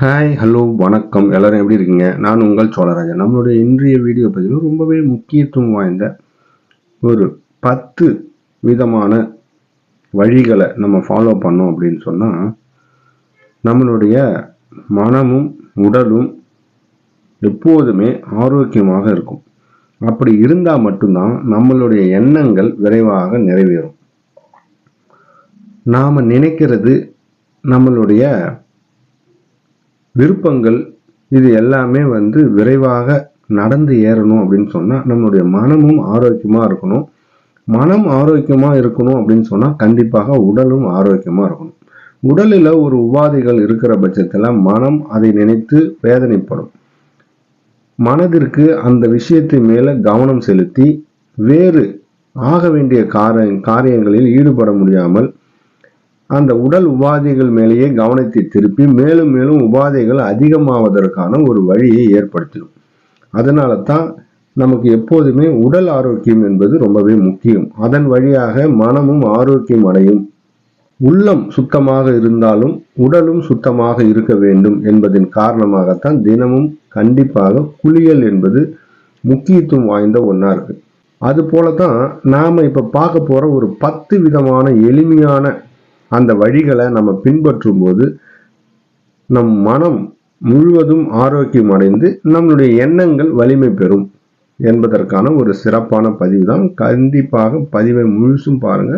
Hi hello வணக்கம். எல்லாரும் எப்படி இருக்கீங்க? நான் உங்கள் சோழராஜன். நம்மளுடைய இன்றைய வீடியோ பதிவில் ரொம்பவே முக்கியத்துவம் வாய்ந்த ஒரு பத்து விதமான வழிகளை நம்ம ஃபாலோ பண்ணோம் அப்படின்னு சொன்னால் நம்மளுடைய மனமும் உடலும் எப்போதுமே ஆரோக்கியமாக இருக்கும். அப்படி இருந்தால் மட்டும்தான் நம்மளுடைய எண்ணங்கள் விரைவாக நிறைவேறும். நாம் நினைக்கிறது நம்மளுடைய விருப்பங்கள் இது எல்லாமே வந்து விரைவாக நடந்து ஏறணும் அப்படின்னு சொன்னால் நம்மளுடைய மனமும் ஆரோக்கியமாக இருக்கணும். மனம் ஆரோக்கியமாக இருக்கணும் அப்படின்னு சொன்னால் கண்டிப்பாக உடலும் ஆரோக்கியமாக இருக்கணும். உடலில் ஒரு உபாதைகள் இருக்கிற பட்சத்தில் மனம் அதை நினைத்து வேதனைப்படும். மனதிற்கு அந்த விஷயத்தை மேலே கவனம் செலுத்தி வேறு ஆக வேண்டிய கார காரியங்களில் ஈடுபட முடியாமல் அந்த உடல் உபாதைகள் மேலேயே கவனத்தை திருப்பி மேலும் மேலும் உபாதைகள் அதிகமாவதற்கான ஒரு வழியை ஏற்படுத்திடும். அதனால தான் நமக்கு எப்போதுமே உடல் ஆரோக்கியம் என்பது ரொம்பவே முக்கியம். அதன் வழியாக மனமும் ஆரோக்கியம் அடையும். உள்ளம் சுத்தமாக இருந்தாலும் உடலும் சுத்தமாக இருக்க வேண்டும் என்பதன் காரணமாகத்தான் தினமும் கண்டிப்பாக குளியல் என்பது முக்கியத்துவம் வாய்ந்த ஒன்றா இருக்கு. அது போல தான் நாம் இப்போ பார்க்க போகிற ஒரு பத்து விதமான எளிமையான அந்த வழிகளை நம்ம பின்பற்றும் போது நம் மனம் முழுவதும் ஆரோக்கியம் அடைந்து நம்மளுடைய எண்ணங்கள் வலிமை பெறும் என்பதற்கான ஒரு சிறப்பான பதிவு தான் கண்டிப்பாக பதிவை முழுசும் பாருங்க.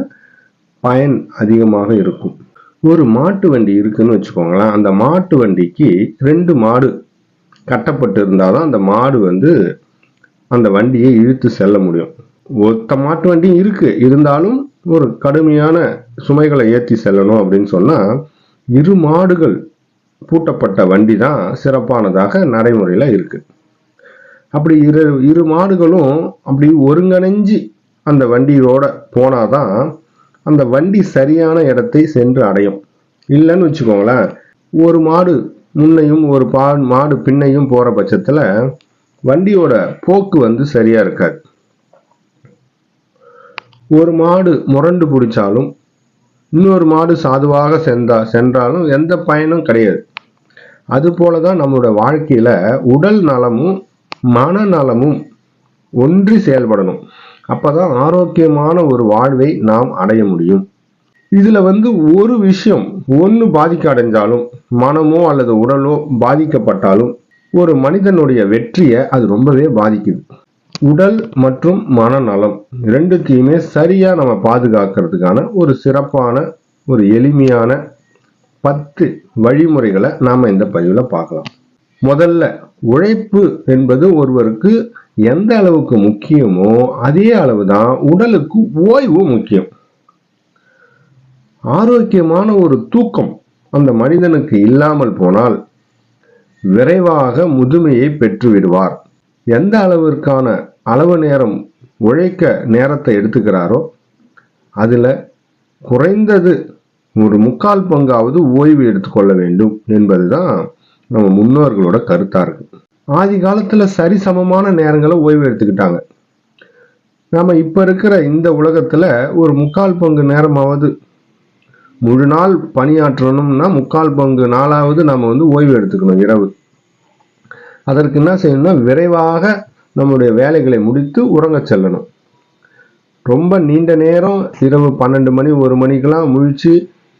பயன் அதிகமாக இருக்கும். ஒரு மாட்டு வண்டி இருக்குன்னு வச்சுக்கோங்களேன். அந்த மாட்டு வண்டிக்கு ரெண்டு மாடு கட்டப்பட்டு இருந்தால் தான் அந்த மாடு வந்து அந்த வண்டியை இழுத்து செல்ல முடியும். ஒத்த மாட்டு வண்டியும் இருக்குது இருந்தாலும் ஒரு கடுமையான சுமைகளை ஏற்றி செல்லணும் அப்படின்னு சொன்னால் இரு மாடுகள் பூட்டப்பட்ட வண்டி தான் சிறப்பானதாக நடைமுறையில் இருக்குது அப்படி இரு இரு மாடுகளும் அப்படி ஒருங்கிணைஞ்சு அந்த வண்டியோட போனாதான் அந்த வண்டி சரியான இடத்தை சென்று அடையும். இல்லைன்னு வச்சுக்கோங்களேன் ஒரு மாடு முன்னையும் ஒரு பா மாடு பின்னையும் போகிற பட்சத்தில் வண்டியோட போக்கு வந்து சரியாக இருக்காது. ஒரு மாடு முரண்டு பிடிச்சாலும் இன்னொரு மாடு சாதுவாக சென்றா சென்றாலும் எந்த பயனும் கிடையாது. அதுபோல தான் நம்மளோட வாழ்க்கையில் உடல் நலமும் மனநலமும் ஒன்றி செயல்படணும். அப்போதான் ஆரோக்கியமான ஒரு வாழ்வை நாம் அடைய முடியும். இதில் வந்து ஒரு விஷயம் ஒன்று பாதிக்க அடைஞ்சாலும் மனமோ அல்லது உடலோ பாதிக்கப்பட்டாலும் ஒரு மனிதனுடைய வெற்றியை அது ரொம்பவே பாதிக்குது. உடல் மற்றும் மனநலம் ரெண்டுத்தையுமே சரியா நம்ம பாதுகாக்கிறதுக்கான ஒரு சிறப்பான ஒரு எளிமையான பத்து வழிமுறைகளை நாம இந்த பதிவில் பார்க்கலாம். முதல்ல உழைப்பு என்பது ஒருவருக்கு எந்த அளவுக்கு முக்கியமோ அதே அளவு தான் உடலுக்கு ஓய்வு முக்கியம். ஆரோக்கியமான ஒரு தூக்கம் அந்த மனிதனுக்கு இல்லாமல் போனால் விரைவாக முதுமையை பெற்று விடுவார். எந்த அளவிற்கான அளவு நேரம் உழைக்க நேரத்தை எடுத்துக்கிறாரோ அதில் குறைந்தது ஒரு முக்கால் பங்காவது ஓய்வு எடுத்துக்கொள்ள வேண்டும் என்பது தான் நம்ம முன்னோர்களோட கருத்தாக இருக்குது ஆதி காலத்தில் சரிசமமான நேரங்களை ஓய்வு எடுத்துக்கிட்டாங்க. நாம் இப்போ இருக்கிற இந்த உலகத்தில் ஒரு முக்கால் பங்கு நேரமாவது முழு நாள் பணியாற்றணும்னா முக்கால் பங்கு நாளாவது நம்ம வந்து ஓய்வு எடுத்துக்கணும் இரவு. அதற்கு என்ன செய்யணும்னா விரைவாக நம்முடைய வேலைகளை முடித்து உறங்க செல்லணும். ரொம்ப நீண்ட நேரம் இரவு பன்னெண்டு மணி ஒரு மணிக்கெலாம் முழிச்சு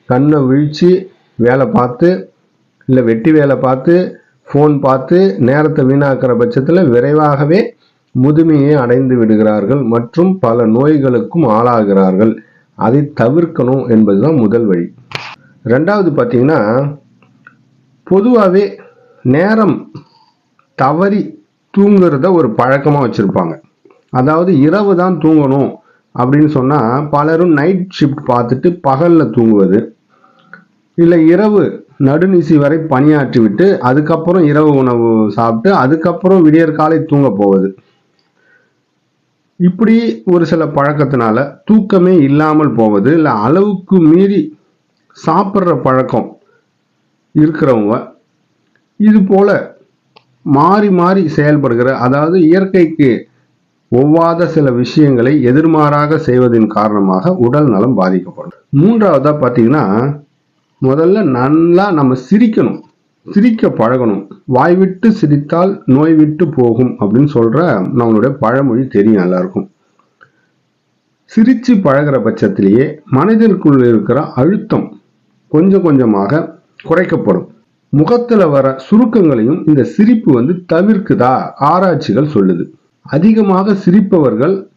கண்ணை விழித்து வேலை பார்த்து இல்லை வெட்டி வேலை பார்த்து ஃபோன் பார்த்து நேரத்தை வீணாக்கிற பட்சத்தில் விரைவாகவே முதுமையை அடைந்து விடுகிறார்கள் மற்றும் பல நோய்களுக்கும் ஆளாகிறார்கள். அதை தவிர்க்கணும் என்பதுதான் முதல் வழி. ரெண்டாவது பார்த்தீங்கன்னா பொதுவாகவே நேரம் தவறி தூங்குறத ஒரு பழக்கமாக வச்சுருப்பாங்க. அதாவது இரவு தான் தூங்கணும் அப்படின்னு சொன்னால் பலரும் நைட் ஷிஃப்ட் பார்த்துட்டு பகலில் தூங்குவது இல்லை இரவு நடுநிசி வரை பணியாற்றி விட்டு அதுக்கப்புறம் இரவு உணவு சாப்பிட்டு அதுக்கப்புறம் விடியற் காலை தூங்க போவது. இப்படி ஒரு சில பழக்கத்தினால தூக்கமே இல்லாமல் போவது இல்லை அளவுக்கு மீறி சாப்பிட்ற பழக்கம் இருக்கிறவங்க இது போல மாறி மாறி செயல்படுகிற அதாவது இயற்கைக்கு ஒவ்வாத சில விஷயங்களை எதிர்மாறாக செய்வதன் காரணமாக உடல் நலம் பாதிக்கப்படும் மூன்றாவதாக பார்த்தீங்கன்னா முதல்ல நல்லா நம்ம சிரிக்கணும். சிரிக்க பழகணும். வாய் விட்டு சிரித்தால் நோய் விட்டு போகும் அப்படின்னு சொல்கிற நம்மளுடைய பழமொழி தெரியும் எல்லாருக்கும். சிரித்து பழகிற பட்சத்திலேயே மனதிற்குள் இருக்கிற அழுத்தம் கொஞ்சம் கொஞ்சமாக குறைக்கப்படும். முகத்துல வர சுருக்கங்களையும் இந்த சிரிப்பு வந்து தவிர்க்குதா? ஆராய்ச்சிகள் சொல்லுது. அதிகமாக சிரிப்பவர்கள்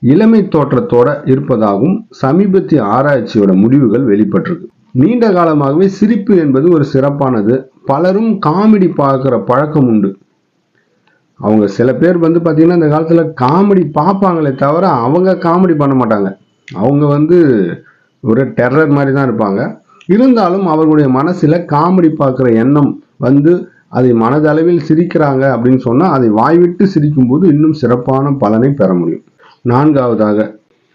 இளமை தோற்றத்தோட இருப்பதாகவும் சமீபத்திய ஆராய்ச்சியோட முடிவுகள் வெளிப்பட்டிருக்கு. நீண்ட காலமாகவே சிரிப்பு என்பது ஒரு சிறப்பானது. பலரும் காமெடி பார்க்குற பழக்கம் உண்டு. அவங்க சில பேர் வந்து பார்த்தீங்கன்னா இந்த காலத்தில் காமெடி பார்ப்பாங்களே தவிர அவங்க காமெடி பண்ண மாட்டாங்க. அவங்க வந்து ஒரு டெரர் மாதிரி தான் இருப்பாங்க. இருந்தாலும் அவர்களுடைய மனசில் காமெடி பார்க்குற எண்ணம் வந்து அதை மனதளவில் சிரிக்கிறாங்க அப்படின்னு சொன்னால் அதை வாய்விட்டு சிரிக்கும்போது இன்னும் சிறப்பான பலனை பெற முடியும். நான்காவதாக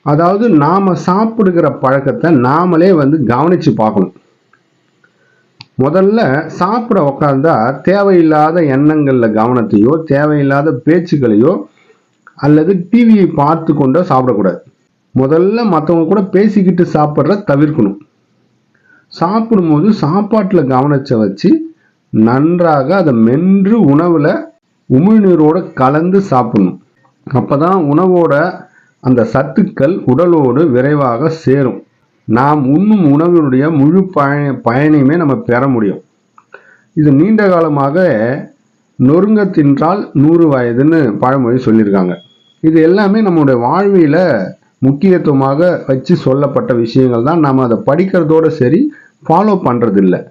அதாவது நாம் சாப்பிடுகிற பழக்கத்தை நாமளே வந்து கவனித்து பார்க்கணும். முதல்ல சாப்பிட உக்காந்தா தேவையில்லாத எண்ணங்களில் கவனத்தையோ தேவையில்லாத பேச்சுக்களையோ அல்லது டிவியை பார்த்து கொண்டோ சாப்பிடக்கூடாது. முதல்ல மற்றவங்க கூட பேசிக்கிட்டு சாப்பிட்ற தவிர்க்கணும். சாப்பிடும்போது சாப்பாட்டில் கவனத்தை வச்சு நன்றாக அதை மென்று உணவில் உமிழ்நீரோடு கலந்து சாப்பிடணும். அப்பதான் உணவோட அந்த சத்துக்கள் உடலோடு விரைவாக சேரும். நாம் உண்ணும் உணவினுடைய முழு பய பயனையுமே நம்ம பெற முடியும். இது நீண்ட காலமாக நொறுங்க தின்றால் நூறு வயதுன்னு பழமொழி சொல்லியிருக்காங்க. இது எல்லாமே நம்மளுடைய வாழ்வியில் முக்கியத்துவமாக வச்சு சொல்லப்பட்ட விஷயங்கள் தான். நாம் அதை படிக்கிறதோட சரி ஃபாலோ பண்ணுறதில்ல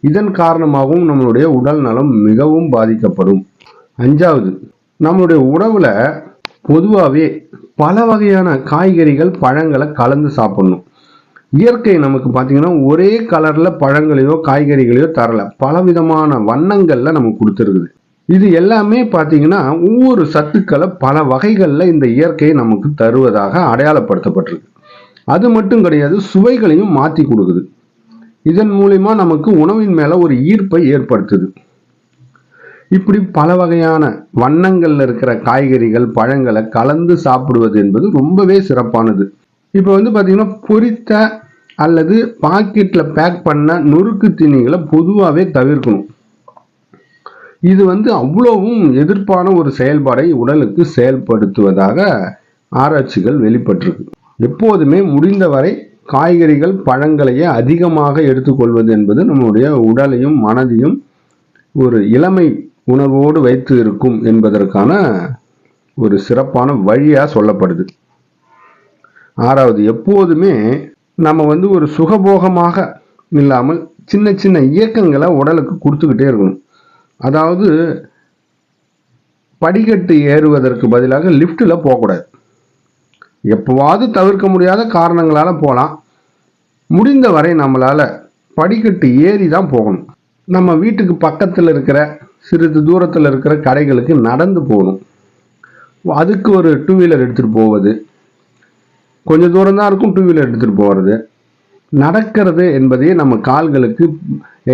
இதன் காரணமாகவும் நம்மளுடைய உடல் நலம் மிகவும் பாதிக்கப்படும். அஞ்சாவது நம்மளுடைய உணவில் பொதுவாகவே பல வகையான காய்கறிகள் பழங்களை கலந்து சாப்பிடணும். இயற்கை நமக்கு பார்த்தீங்கன்னா ஒரே கலரில் பழங்களையோ காய்கறிகளையோ தரல. பல விதமான நமக்கு கொடுத்துருக்குது. இது எல்லாமே பார்த்தீங்கன்னா ஒவ்வொரு சத்துக்களை பல வகைகளில் இந்த இயற்கை நமக்கு தருவதாக அடையாளப்படுத்தப்பட்டிருக்கு. அது மட்டும் கிடையாது சுவைகளையும் மாற்றி கொடுக்குது. இதன் மூலிமா நமக்கு உணவின் மேல ஒரு ஈர்ப்பை ஏற்படுத்துது. இப்படி பல வகையான வண்ணங்கள்ல இருக்கிற காய்கறிகள் பழங்களை கலந்து சாப்பிடுவது என்பது ரொம்பவே சிறப்பானது. இப்போ வந்து பார்த்தீங்கன்னா பொரித்த அல்லது பாக்கெட்டில் பேக் பண்ண நொறுக்கு தீனிகளை பொதுவாகவே தவிர்க்கணும். இது வந்து அவ்வளவும் எதிர்ப்பான ஒரு செயல்பாடை உடலுக்கு செயல்படுத்துவதாக ஆராய்ச்சிகள் வெளிப்பட்டிருக்கு. எப்போதுமே முடிந்தவரை காய்கறிகள் பழங்களையே அதிகமாக எடுத்துக்கொள்வது என்பது நம்முடைய உடலையும் மனதையும் ஒரு இளமை உணர்வோடு வைத்து இருக்கும் என்பதற்கான ஒரு சிறப்பான வழியாக சொல்லப்படுது. ஆறாவது எப்போதுமே நம்ம வந்து ஒரு சுகபோகமாக இல்லாமல் சின்ன சின்ன இயக்கங்களை உடலுக்கு கொடுத்துக்கிட்டே இருக்கணும். அதாவது படிக்கட்டு ஏறுவதற்கு பதிலாக லிஃப்ட்டில் போகக்கூடாது. எப்போவாவது தவிர்க்க முடியாத காரணங்களால் போகலாம் முடிந்த வரை நம்மளால் படிக்கட்டு ஏறி தான் போகணும். நம்ம வீட்டுக்கு பக்கத்தில் இருக்கிற சிறிது தூரத்தில் இருக்கிற கடைகளுக்கு நடந்து போகணும். அதுக்கு ஒரு டூ வீலர் எடுத்துகிட்டு போவது. கொஞ்சம் தூரம் தான் இருக்கும் டூ வீலர் எடுத்துகிட்டு போகிறது நடக்கிறது என்பதையே நம்ம கால்களுக்கு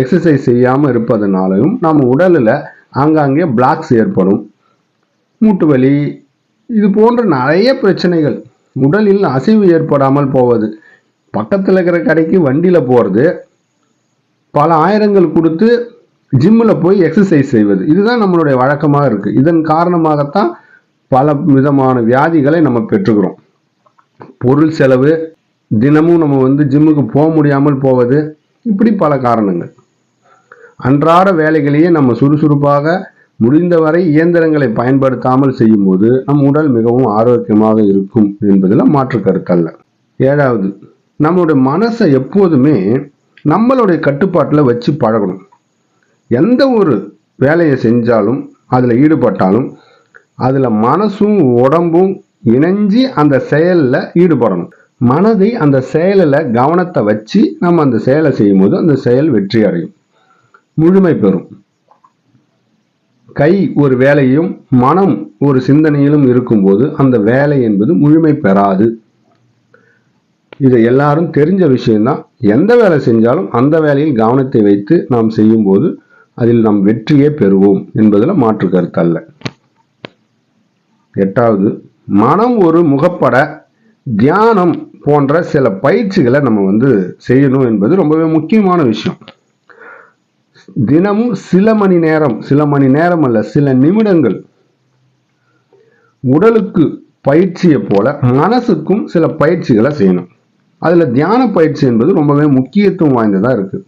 எக்ஸசைஸ் செய்யாமல் இருப்பதனாலையும் நம்ம உடலில் ஆங்காங்கே பிளாக்ஸ் ஏற்படும். மூட்டு வலி இது போன்ற நிறைய பிரச்சனைகள். உடலில் அசைவு ஏற்படாமல் போவது. பக்கத்தில் இருக்கிற கடைக்கு வண்டியில் போகிறது பல ஆயிரங்கள் கொடுத்து ஜிம்மில் போய் எக்ஸசைஸ் செய்வது. இதுதான் நம்மளுடைய வழக்கமாக இருக்குது இதன் காரணமாகத்தான் பல விதமான வியாதிகளை நம்ம பெற்றுக்கிறோம். பொருள் செலவு தினமும் நம்ம வந்து ஜிம்முக்கு போக முடியாமல் போவது இப்படி பல காரணங்கள். அன்றாட வேலைகளையே நம்ம சுறுசுறுப்பாக முடிந்தவரை இயந்திரங்களை பயன்படுத்தாமல் செய்யும்போது நம் உடல் மிகவும் ஆரோக்கியமாக இருக்கும் என்பதில் மாற்று கருத்தல்ல. ஏழாவது நம்மளுடைய மனசை எப்போதுமே நம்மளுடைய கட்டுப்பாட்டில் வச்சு பழகணும். எந்த ஒரு வேலையை செஞ்சாலும் அதில் ஈடுபட்டாலும் அதில் மனசும் உடம்பும் இணைஞ்சி அந்த செயலில் ஈடுபடணும். மனதை அந்த செயலில் கவனத்தை வச்சு நம்ம அந்த செயலை செய்யும்போது அந்த செயல் வெற்றி அடையும் முழுமை பெறும். கை ஒரு வேலையும் மனம் ஒரு சிந்தனையிலும் இருக்கும்போது அந்த வேலை என்பது முழுமை பெறாது. இதை எல்லாரும் தெரிஞ்ச விஷயம்தான். எந்த வேலை செஞ்சாலும் அந்த வேலையில் கவனத்தை வைத்து நாம் செய்யும்போது அதில் நாம் வெற்றியே பெறுவோம் என்பதில் மாற்று கருத்தல்ல எட்டாவது மனம் ஒரு முகப்பட தியானம் போன்ற சில பயிற்சிகளை நம்ம வந்து செய்யணும் என்பது ரொம்பவே முக்கியமான விஷயம். தினமும் சில மணி நேரம் சில மணி நேரம் அல்ல சில நிமிடங்கள் உடலுக்கு பயிற்சியை போல மனசுக்கும் சில பயிற்சிகளை செய்யணும். அதில் தியான பயிற்சி என்பது ரொம்பவே முக்கியத்துவம் வாய்ந்ததாக இருக்குது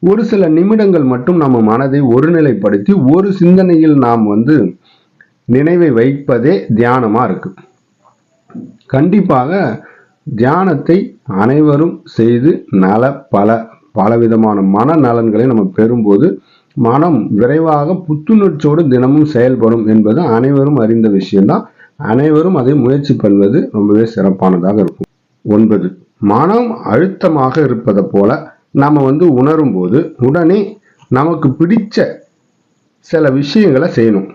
ஒரு சில நிமிடங்கள் மட்டும் நம்ம மனதை ஒருநிலைப்படுத்தி ஒரு சிந்தனையில் நாம் வந்து நினைவை வைப்பதே தியானமாக இருக்குது கண்டிப்பாக தியானத்தை அனைவரும் செய்து நல பல பலவிதமான மன நலன்களை நம்ம பெறும்போது மனம் விரைவாக புத்துணர்ச்சியோடு தினமும் செயல்படும் என்பது அனைவரும் அறிந்த விஷயம்தான். அனைவரும் அதை முயற்சி பண்ணுவது ரொம்பவே சிறப்பானதாக இருக்கும். ஒன்பது மனம் அழுத்தமாக இருப்பதை போல நம்ம வந்து உணரும் போது உடனே நமக்கு பிடிச்ச சில விஷயங்களை செய்யணும்.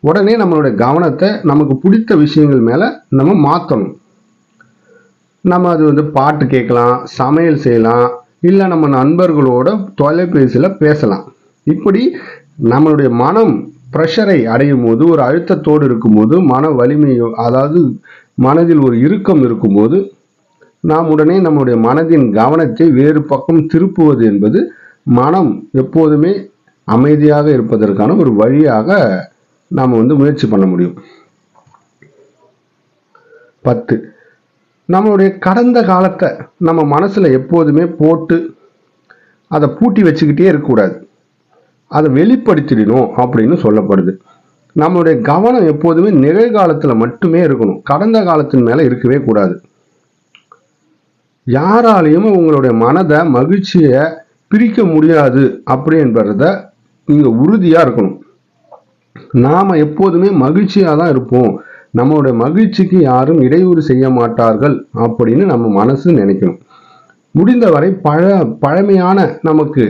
உடனே நம்மளுடைய கவனத்தை நமக்கு பிடித்த விஷயங்கள் மேலே நம்ம மாற்றணும் நம்ம அது வந்து பாட்டு கேட்கலாம் சமையல் செய்யலாம் இல்லை நம்ம நண்பர்களோட தொலைபேசியில் பேசலாம். இப்படி நம்மளுடைய மனம் ப்ரெஷரை அடையும் போது ஒரு அழுத்தத்தோடு இருக்கும்போது மன வலிமையோ அதாவது மனதில் ஒரு இறுக்கம் இருக்கும்போது நாம் உடனே நம்முடைய மனதின் கவனத்தை வேறு பக்கம் திருப்புவது என்பது மனம் எப்போதுமே அமைதியாக இருப்பதற்கான ஒரு வழியாக நாம் வந்து முயற்சி பண்ண முடியும். பத்து. நம்மளுடைய கடந்த காலத்தை நம்ம மனசில் எப்போதுமே போட்டு அதை பூட்டி வச்சுக்கிட்டே இருக்கக்கூடாது. அதை வெளிப்படுத்திடணும் அப்படின்னு சொல்லப்படுது. நம்மளுடைய கவனம் எப்போதுமே நிகழ்காலத்தில் மட்டுமே இருக்கணும். கடந்த காலத்தின் மேலே இருக்கவே கூடாது. யாராலையும் உங்களுடைய மனதை மகிழ்ச்சியை பிரிக்க முடியாது அப்படின்றத நீங்கள் உறுதியாக இருக்கணும். நாம் எப்போதுமே மகிழ்ச்சியாக தான் இருப்போம். நம்மளுடைய மகிழ்ச்சிக்கு யாரும் இடையூறு செய்ய மாட்டார்கள் அப்படின்னு நம்ம மனசு நினைக்கணும். முடிந்தவரை பழ பழமையான நமக்கு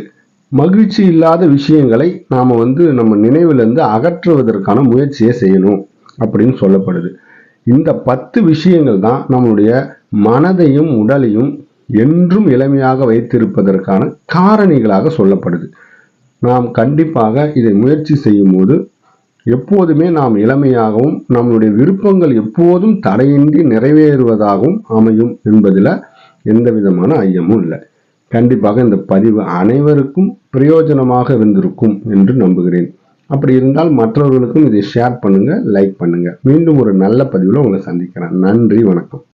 மகிழ்ச்சி இல்லாத விஷயங்களை நாம் வந்து நம்ம நினைவிலிருந்து அகற்றுவதற்கான முயற்சியை செய்யணும் அப்படின்னு சொல்லப்படுது. இந்த பத்து விஷயங்கள் தான் நம்மளுடைய மனதையும் உடலையும் என்றும் இளமையாக வைத்திருப்பதற்கான காரணிகளாக சொல்லப்படுது. நாம் கண்டிப்பாக இதை முயற்சி செய்யும் போது எப்போதுமே நாம் இளமையாகவும் நம்மளுடைய விருப்பங்கள் எப்போதும் தடையின்றி நிறைவேறுவதாகவும் அமையும் என்பதில் எந்த விதமான ஐயமும் இல்லை. கண்டிப்பாக இந்த பதிவு அனைவருக்கும் பிரயோஜனமாக இருந்திருக்கும் என்று நம்புகிறேன். அப்படி இருந்தால் மற்றவர்களுக்கும் இதை ஷேர் பண்ணுங்கள் லைக் பண்ணுங்கள் மீண்டும் ஒரு நல்ல பதிவில் உங்களை சந்திக்கிறேன். நன்றி வணக்கம்.